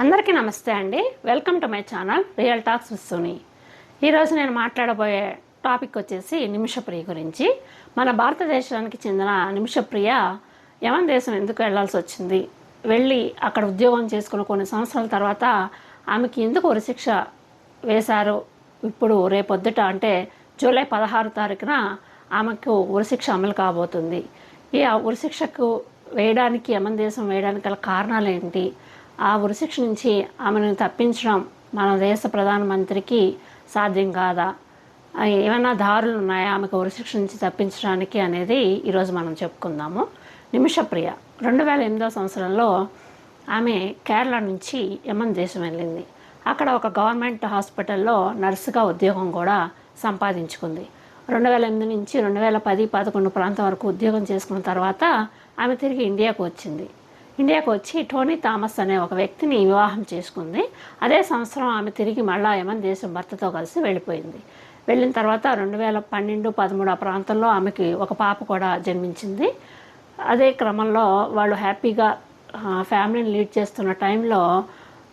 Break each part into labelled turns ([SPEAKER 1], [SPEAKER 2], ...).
[SPEAKER 1] అందరికీ నమస్తే అండి. Welcome to my channel real talks with Soni ఈరోజు నేను మాట్లాడబోయే టాపిక్ వచ్చేసి నిమిషప్రియ గురించి. మన భారతదేశానికి చెందిన నిమిషప్రియ యమన్ దేశం ఎందుకు వెళ్ళాల్సి వచ్చింది? వెళ్ళి అక్కడ ఉద్యోగం చేసుకున్న కొన్ని సంవత్సరాల తర్వాత ఆమెకి ఎందుకు ఉరిశిక్ష వేశారు? ఇప్పుడు రేపొద్దుట అంటే జూలై పదహారు తారీఖున ఆమెకు ఉరిశిక్ష అమలు కాబోతుంది. ఈ ఉరిశిక్షకు వేయడానికి యమన్ దేశం వేయడానికి గల కారణాలు ఏంటి? ఆ ఉరిశిక్ష నుంచి ఆమెను తప్పించడం మన దేశ ప్రధానమంత్రికి సాధ్యం కాదా? ఏమైనా దారులు ఉన్నాయా ఆమెకు ఉరిశిక్ష నుంచి తప్పించడానికి అనేది ఈరోజు మనం చెప్పుకుందాము. నిమిషప్రియ రెండు వేల ఎనిమిదో సంవత్సరంలో ఆమె కేరళ నుంచి యమన్ దేశం వెళ్ళింది. అక్కడ ఒక గవర్నమెంట్ హాస్పిటల్లో నర్సుగా ఉద్యోగం కూడా సంపాదించుకుంది. రెండు వేల ఎనిమిది నుంచి రెండు వేల పది పదకొండు ప్రాంతం వరకు ఉద్యోగం చేసుకున్న తర్వాత ఆమె తిరిగి ఇండియాకు వచ్చింది. ఇండియాకు వచ్చి టోనీ థామస్ అనే ఒక వ్యక్తిని వివాహం చేసుకుంది. అదే సంవత్సరం ఆమె తిరిగి మళ్ళా యమన్ దేశం భర్తతో కలిసి వెళ్ళిపోయింది. వెళ్ళిన తర్వాత రెండు వేల పన్నెండు పదమూడు ఆ ప్రాంతంలో ఆమెకి ఒక పాప కూడా జన్మించింది. అదే క్రమంలో వాళ్ళు హ్యాపీగా ఫ్యామిలీని లీడ్ చేస్తున్న టైంలో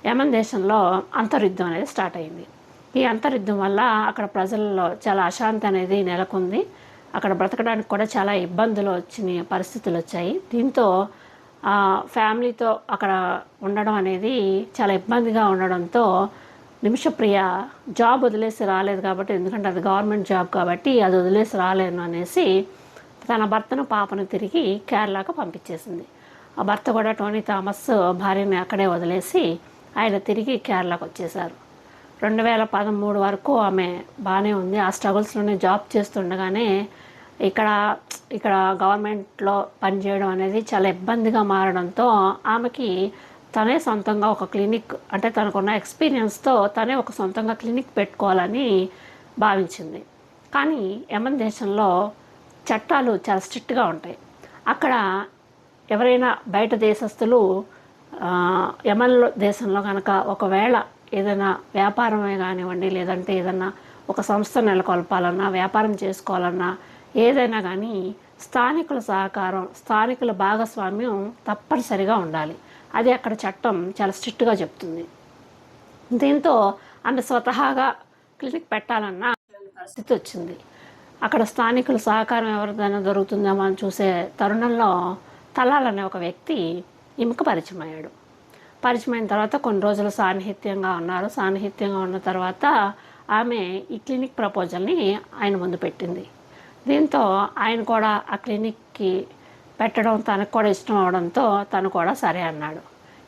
[SPEAKER 1] యమన్ దేశంలో అంతర్యుద్ధం అనేది స్టార్ట్ అయింది. ఈ అంతర్యుద్ధం వల్ల అక్కడ ప్రజల్లో చాలా అశాంతి అనేది నెలకొంది. అక్కడ బ్రతకడానికి కూడా చాలా ఇబ్బందులు వచ్చిన పరిస్థితులు వచ్చాయి. దీంతో ఫ్యామిలీతో అక్కడ ఉండడం అనేది చాలా ఇబ్బందిగా ఉండడంతో నిమిషప్రియ జాబ్ వదిలేసి రాలేదు కాబట్టి ఎందుకంటే అది గవర్నమెంట్ జాబ్ కాబట్టి అది వదిలేసి రాలేను అనేసి తన భర్తను పాపను తిరిగి కేరళకు పంపించేసింది. ఆ భర్త కూడా టోనీ థామస్ భార్యని అక్కడే వదిలేసి ఆయన తిరిగి కేరళకు వచ్చేశారు. రెండు వేల పదమూడు వరకు ఆమె బాగానే ఉంది. ఆ స్ట్రగుల్స్లోనే జాబ్ చేస్తుండగానే ఇక్కడ ఇక్కడ గవర్నమెంట్లో పనిచేయడం అనేది చాలా ఇబ్బందిగా మారడంతో ఆమెకి తనే సొంతంగా ఒక క్లినిక్ అంటే తనకున్న ఎక్స్పీరియన్స్తో తనే ఒక సొంతంగా క్లినిక్ పెట్టుకోవాలని భావించింది. కానీ యమన్ దేశంలో చట్టాలు చాలా స్ట్రిక్ట్గా ఉంటాయి. అక్కడ ఎవరైనా బయట దేశస్తులు యమన్ దేశంలో కనుక ఒకవేళ ఏదైనా వ్యాపారమే కానివ్వండి లేదంటే ఏదైనా ఒక సంస్థ నెలకొల్పాలన్నా వ్యాపారం చేసుకోవాలన్నా ఏదైనా కానీ స్థానికుల సహకారం స్థానికుల భాగస్వామ్యం తప్పనిసరిగా ఉండాలి. అది అక్కడ చట్టం చాలా స్ట్రిక్ట్గా చెప్తుంది. దీంతో ఆమె స్వతహాగా క్లినిక్ పెట్టాలన్న పరిస్థితి వచ్చింది. అక్కడ స్థానికుల సహకారం ఎవరిదైనా దొరుకుతుందేమో అని చూసే తరుణంలో తలాలనే ఒక వ్యక్తి ఈమెకు పరిచయం అయ్యాడు పరిచయం అయిన తర్వాత కొన్ని రోజులు సాన్నిహిత్యంగా ఉన్నారు. సాన్నిహిత్యంగా ఉన్న తర్వాత ఆమె ఈ క్లినిక్ ప్రపోజల్ని ఆయన ముందు పెట్టింది. దీంతో ఆయన కూడా ఆ క్లినిక్కి పెట్టడం తనకు కూడా ఇష్టం అవడంతో తను కూడా సరే అన్నాడు.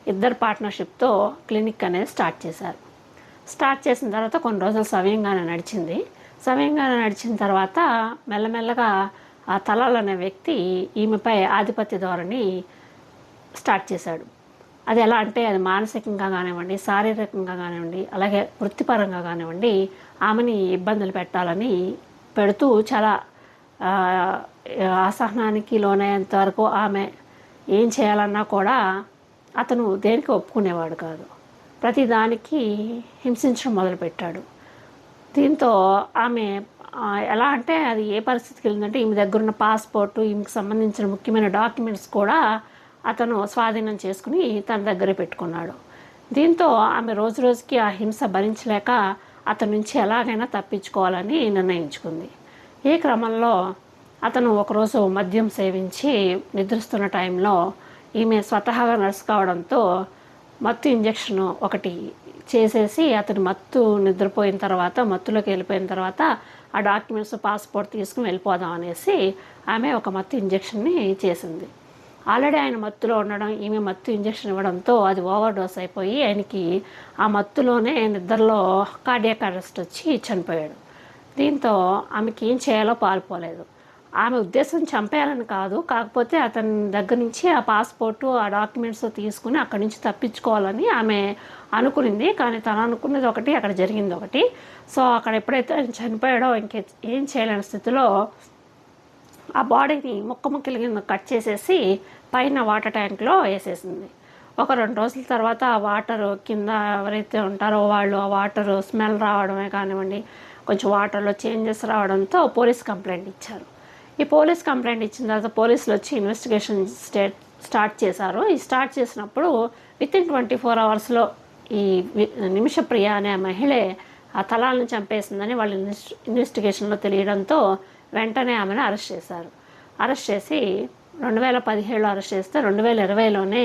[SPEAKER 1] ఇద్దరు పార్ట్నర్షిప్తో క్లినిక్ అనేది స్టార్ట్ చేశారు. స్టార్ట్ చేసిన తర్వాత కొన్ని రోజులు సవ్యంగానే నడిచింది. సవ్యంగానే నడిచిన తర్వాత మెల్లమెల్లగా ఆ తలాల్ అనే వ్యక్తి ఈమెపై ఆధిపత్య ధోరణి స్టార్ట్ చేశాడు. అది ఎలా అంటే అది మానసికంగా కానివ్వండి శారీరకంగా కానివ్వండి అలాగే వృత్తిపరంగా కానివ్వండి ఆమెని ఇబ్బందులు పెట్టాలని పెడుతూ చాలా అసహనానికి లోనయ్యేంత వరకు ఆమె ఏం చేయాలన్నా కూడా అతను దేనికి ఒప్పుకునేవాడు కాదు. ప్రతిదానికి హింసించడం మొదలుపెట్టాడు. దీంతో ఆమె ఎలా అంటే అది ఏ పరిస్థితికి వెళ్ళిందంటే ఈమె దగ్గర ఉన్న పాస్పోర్టు ఈమెకు సంబంధించిన ముఖ్యమైన డాక్యుమెంట్స్ కూడా అతను స్వాధీనం చేసుకుని తన దగ్గర పెట్టుకున్నాడు. దీంతో ఆమె రోజు రోజుకి ఆ హింస భరించలేక అతని నుంచి ఎలాగైనా తప్పించుకోవాలని నిర్ణయించుకుంది. ఈ క్రమంలో అతను ఒకరోజు మద్యం సేవించి నిద్రిస్తున్న టైంలో ఈమె స్వతహాగా నర్సు కావడంతో మత్తు ఇంజెక్షన్ ఒకటి చేసేసి అతను మత్తు నిద్రపోయిన తర్వాత మత్తులోకి వెళ్ళిపోయిన తర్వాత ఆ డాక్యుమెంట్స్ పాస్పోర్ట్ తీసుకుని వెళ్ళిపోదాం అనేసి ఆమె ఒక మత్తు ఇంజెక్షన్ని చేసింది. ఆల్రెడీ ఆయన మత్తులో ఉండడం ఈమె మత్తు ఇంజెక్షన్ ఇవ్వడంతో అది ఓవర్ డోస్ అయిపోయి ఆయనకి ఆ మత్తులోనే నిద్రలో కార్డియాక్ అరెస్ట్ వచ్చి చనిపోయాడు. దీంతో ఆమెకి ఏం చేయాలో పాల్పోలేదు ఆమె ఉద్దేశం చంపేయాలని కాదు కాకపోతే అతని దగ్గర నుంచి ఆ పాస్పోర్టు ఆ డాక్యుమెంట్స్ తీసుకుని అక్కడి నుంచి తప్పించుకోవాలని ఆమె అనుకునింది. కానీ తను అనుకున్నది ఒకటి అక్కడ జరిగింది ఒకటి. సో అక్కడ ఎప్పుడైతే ఆయన చనిపోయాడో ఇంకే ఏం చేయలేని స్థితిలో ఆ బాడీని ముక్క ముక్కలు కింద కట్ చేసేసి పైన వాటర్ ట్యాంక్లో వేసేసింది. ఒక రెండు రోజుల తర్వాత ఆ వాటర్ కింద ఎవరైతే ఉంటారో వాళ్ళు ఆ వాటర్ స్మెల్ రావడమే కానివ్వండి కొంచెం వాటర్లో చేంజెస్ రావడంతో పోలీస్ కంప్లైంట్ ఇచ్చారు. ఈ పోలీస్ కంప్లైంట్ ఇచ్చిన తర్వాత పోలీసులు వచ్చి ఇన్వెస్టిగేషన్ స్టేట్ స్టార్ట్ చేశారు. ఈ స్టార్ట్ చేసినప్పుడు విత్ ఇన్ ట్వంటీ ఫోర్ అవర్స్లో ఈ నిమిషప్రియ అనే మహిళే ఆ తలాలను చంపేసిందని వాళ్ళు ఇన్వెస్టిగేషన్లో తెలియడంతో వెంటనే ఆమెను అరెస్ట్ చేశారు. అరెస్ట్ చేసి రెండు వేల పదిహేడులో అరెస్ట్ చేస్తే రెండు వేల ఇరవైలోనే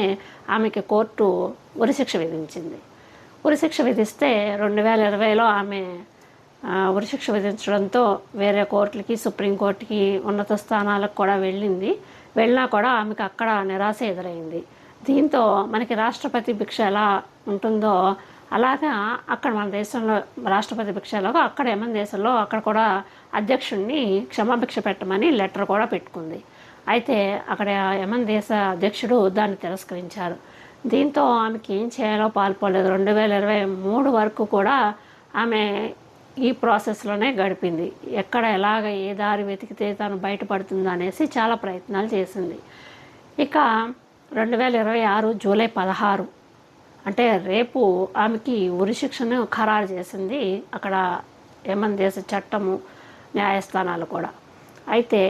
[SPEAKER 1] ఆమెకి కోర్టు ఉరిశిక్ష విధించింది. ఉరిశిక్ష విధిస్తే రెండు వేల ఇరవైలో ఆమె ఉరిశిక్ష విధించడంతో వేరే కోర్టులకి సుప్రీంకోర్టుకి ఉన్నత స్థానాలకు కూడా వెళ్ళింది. వెళ్ళినా కూడా ఆమెకు అక్కడ నిరాశ ఎదురైంది. దీంతో మనకి రాష్ట్రపతి భిక్ష ఎలా ఉంటుందో అలాగా అక్కడ మన దేశంలో రాష్ట్రపతి భిక్ష ఎలాగో అక్కడ యమన్ దేశంలో అక్కడ కూడా అధ్యక్షుడిని క్షమాభిక్ష పెట్టమని లెటర్ కూడా పెట్టుకుంది. అయితే అక్కడ యమన్ దేశ అధ్యక్షుడు దాన్ని తిరస్కరించారు. దీంతో ఆమెకి ఏం చేయాలో పాల్పోలేదు. రెండు వేల ఇరవై మూడు వరకు కూడా ఆమె ఈ ప్రాసెస్లోనే గడిపింది. ఎక్కడ ఎలాగ ఏ దారి వెతికితే తను బయటపడుతుందో అనేసి చాలా ప్రయత్నాలు చేసింది. ఇక రెండు వేల ఇరవై ఆరు జూలై పదహారు అంటే రేపు ఆమెకి ఉరిశిక్షను ఖరారు చేసింది అక్కడ యమన్ దేశ చట్టము న్యాయస్థానాలు కూడా. అయితే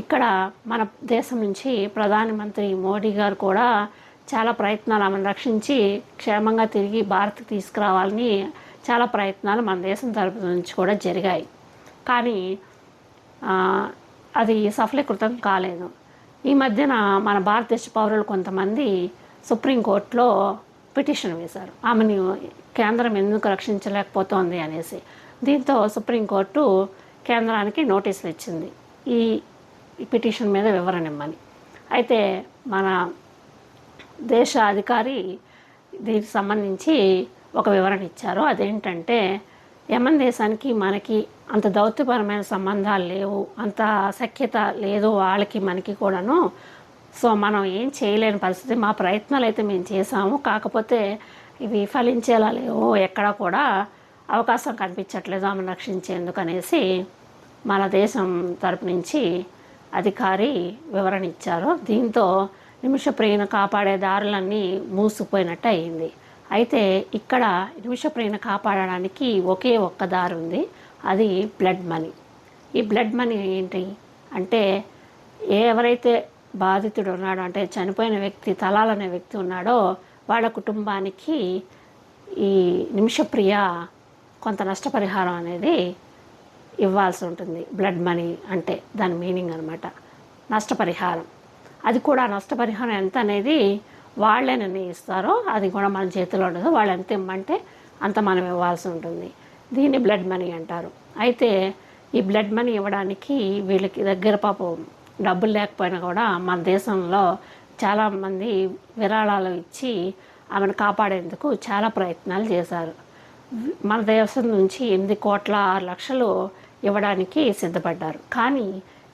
[SPEAKER 1] ఇక్కడ మన దేశం నుంచి ప్రధానమంత్రి మోడీ గారు కూడా చాలా ప్రయత్నాలు ఆమెను రక్షించి క్షేమంగా తిరిగి భారత్ తీసుకురావాలని చాలా ప్రయత్నాలు మన దేశం తరపు నుంచి కూడా జరిగాయి. కానీ అది సఫలీకృతం కాలేదు. ఈ మధ్యన మన భారతదేశ పౌరులు కొంతమంది సుప్రీంకోర్టులో పిటిషన్ వేశారు. ఆమెను కేంద్రం ఎందుకు రక్షించలేకపోతోంది అనేసి. దీంతో సుప్రీంకోర్టు కేంద్రానికి నోటీసులు ఇచ్చింది. ఈ ఈ పిటిషన్ మీద వివరణ ఇమ్మని అయితే మన దేశ అధికారి దీనికి సంబంధించి ఒక వివరణ ఇచ్చారు. అదేంటంటే యమన్ దేశానికి మనకి అంత దౌత్యపరమైన సంబంధాలు లేవు అంత సఖ్యత లేదు వాళ్ళకి మనకి కూడాను. సో మనం ఏం చేయలేని పరిస్థితి మా ప్రయత్నాలు అయితే మేము చేసాము కాకపోతే ఇవి ఫలించేలా లేవు ఎక్కడా కూడా అవకాశం కనిపించట్లేదు ఆమెను రక్షించేందుకు అనేసి మన దేశం తరపు నుంచి అధికారి వివరణ ఇచ్చారు దీంతో నిమిషప్రియను కాపాడే దారులన్నీ మూసుకుపోయినట్టు అయింది. అయితే ఇక్కడ నిమిషప్రియను కాపాడడానికి ఒకే ఒక్క దారి ఉంది. అది బ్లడ్ మనీ. ఈ బ్లడ్ మనీ ఏంటి? అంటే ఎవరైతే బాధితుడు ఉన్నాడో అంటే చనిపోయిన వ్యక్తి తలాలనే వ్యక్తి ఉన్నాడో వాళ్ళ కుటుంబానికి ఈ నిమిషప్రియ కొంత నష్టపరిహారం అనేది ఇవ్వాల్సి ఉంటుంది. బ్లడ్ మనీ అంటే దాని మీనింగ్ అనమాట నష్టపరిహారం. అది కూడా నష్టపరిహారం ఎంత అనేది వాళ్ళే నిర్ణయిస్తారో అది కూడా మన చేతిలో ఉండదు. వాళ్ళు ఎంత ఇమ్మంటే అంత మనం ఇవ్వాల్సి ఉంటుంది. దీన్ని బ్లడ్ మనీ అంటారు. అయితే ఈ బ్లడ్ మనీ ఇవ్వడానికి వీళ్ళకి దగ్గర పాపం డబ్బులు లేకపోయినా కూడా మన దేశంలో చాలామంది విరాళాలు ఇచ్చి ఆమెను కాపాడేందుకు చాలా ప్రయత్నాలు చేశారు. మన దేశం నుంచి ఎనిమిది కోట్ల ఆరు లక్షలు ఇవ్వడానికి సిద్ధపడ్డారు. కానీ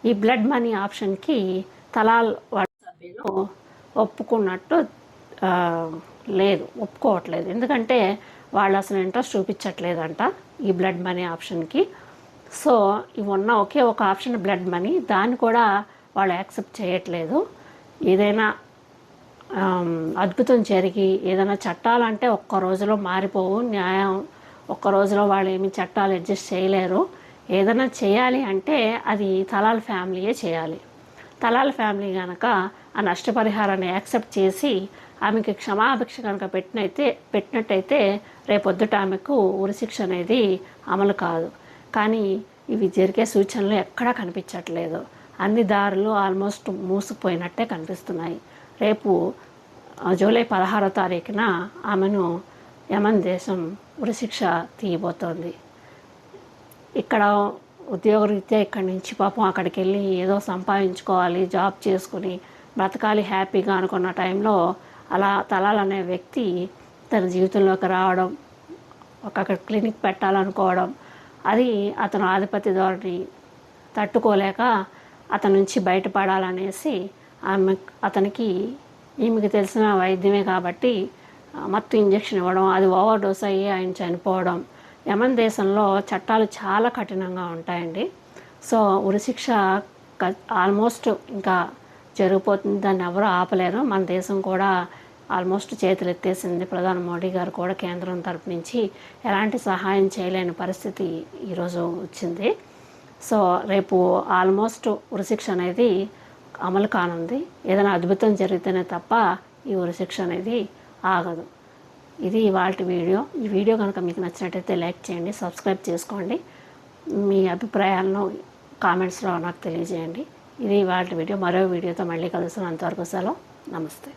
[SPEAKER 1] ఈ బ్లడ్ మనీ ఆప్షన్కి తలాల్ సభ్యులు ఒప్పుకున్నట్టు లేదు ఒప్పుకోవట్లేదు. ఎందుకంటే వాళ్ళు అసలు ఇంట్రెస్ట్ చూపించట్లేదంట ఈ బ్లడ్ మనీ ఆప్షన్కి. సో ఇవి ఉన్న ఒకే ఒక ఆప్షన్ బ్లడ్ మనీ దాన్ని కూడా వాళ్ళు యాక్సెప్ట్ చేయట్లేదు. ఏదైనా అద్భుతం జరిగి ఏదైనా చట్టాలంటే ఒక్క రోజులో మారిపోవు. న్యాయం ఒక్క రోజులో వాళ్ళు ఏమి చట్టాలు అడ్జస్ట్ చేయలేరు. ఏదైనా చేయాలి అంటే అది తలాల్ ఫ్యామిలీయే చేయాలి. తలాల్ ఫ్యామిలీ కనుక ఆ నష్టపరిహారాన్ని యాక్సెప్ట్ చేసి ఆమెకి క్షమాభిక్ష కనుక పెట్టినైతే పెట్టినట్టయితే రేపొద్దుట ఆమెకు ఉరిశిక్ష అనేది అమలు కాదు. కానీ ఇవి జరిగే సూచనలు ఎక్కడా కనిపించట్లేదు. అన్ని దారులు ఆల్మోస్ట్ మూసుకుపోయినట్టే కనిపిస్తున్నాయి. రేపు జూలై పదహారో తారీఖున ఆమెను యమన్ దేశం ఉరిశిక్ష తీయబోతోంది. ఇక్కడ ఉద్యోగరీత్యా ఇక్కడి నుంచి పాపం అక్కడికి వెళ్ళి ఏదో సంపాదించుకోవాలి జాబ్ చేసుకుని బ్రతకాలి హ్యాపీగా అనుకున్న టైంలో అలా తలాలనే వ్యక్తి తన జీవితంలోకి రావడం ఒక క్లినిక్ పెట్టాలనుకోవడం అది అతను ఆధిపత్య ధోరణి తట్టుకోలేక అతని నుంచి బయటపడాలనేసి ఆమె అతనికి ఈమెకి తెలిసిన వైద్యమే కాబట్టి మత్తు ఇంజెక్షన్ ఇవ్వడం అది ఓవర్ డోస్ అయ్యి ఆయన చనిపోవడం యమన్ దేశంలో చట్టాలు చాలా కఠినంగా ఉంటాయండి. సో ఉరిశిక్ష ఆల్మోస్ట్ ఇంకా జరిగిపోతుంది. దాన్ని ఎవరు ఆపలేరు. మన దేశం కూడా ఆల్మోస్ట్ చేతులు ఎత్తేసింది ప్రధాని మోడీ గారు కూడా కేంద్రం తరపు నుంచి ఎలాంటి సహాయం చేయలేని పరిస్థితి ఈరోజు వచ్చింది. సో రేపు ఆల్మోస్ట్ ఉరిశిక్ష అనేది అమలు కానుంది ఏదైనా అద్భుతం జరిగితేనే తప్ప ఈ ఉరిశిక్ష అనేది ఆగదు. ఇది ఇవాళ వీడియో. ఈ వీడియో కనుక మీకు నచ్చినట్టయితే లైక్ చేయండి సబ్స్క్రైబ్ చేసుకోండి. మీ అభిప్రాయాలను కామెంట్స్లో నాకు తెలియజేయండి. ఇది ఇవాళ వీడియో. మరో వీడియోతో మళ్ళీ కలుస్తాను అంతవరకు సెలవు. నమస్తే.